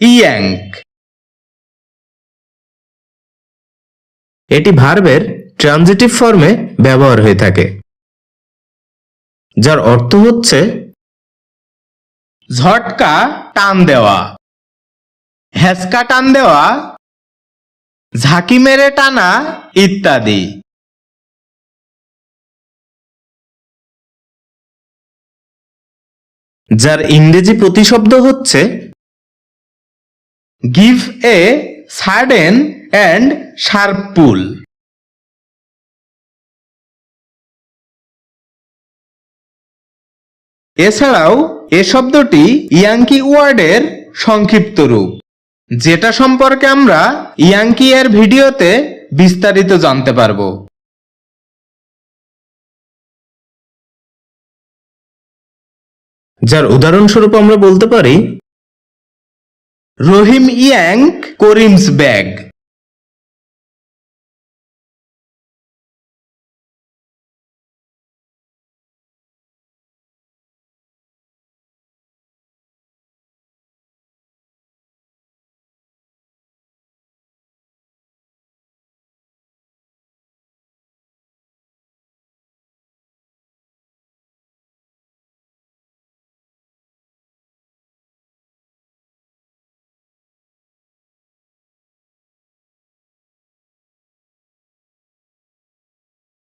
ইয়াঙ্ক এটি ভার্বের ট্রানজিটিভ ফর্মে ব্যবহার হয়ে থাকে, যার অর্থ হচ্ছে ঝটকা টান দেওয়া হ্যাসকা টান দেওয়া, ঝাঁকি মেরে টানা ইত্যাদি। যার ইংরেজি প্রতিশব্দ হচ্ছে give a sudden and sharp pull এছাড়াও, এ শব্দটি ইয়াঙ্কি ওয়ার্ডের সংক্ষিপ্ত রূপ। যেটা সম্পর্কে আমরা ইয়াঙ্কি এর ভিডিওতে বিস্তারিত জানতে পারব। যার উদাহরণস্বরূপ আমরা বলতে পারি রহিম ইয়াং করিমস ব্যাগ।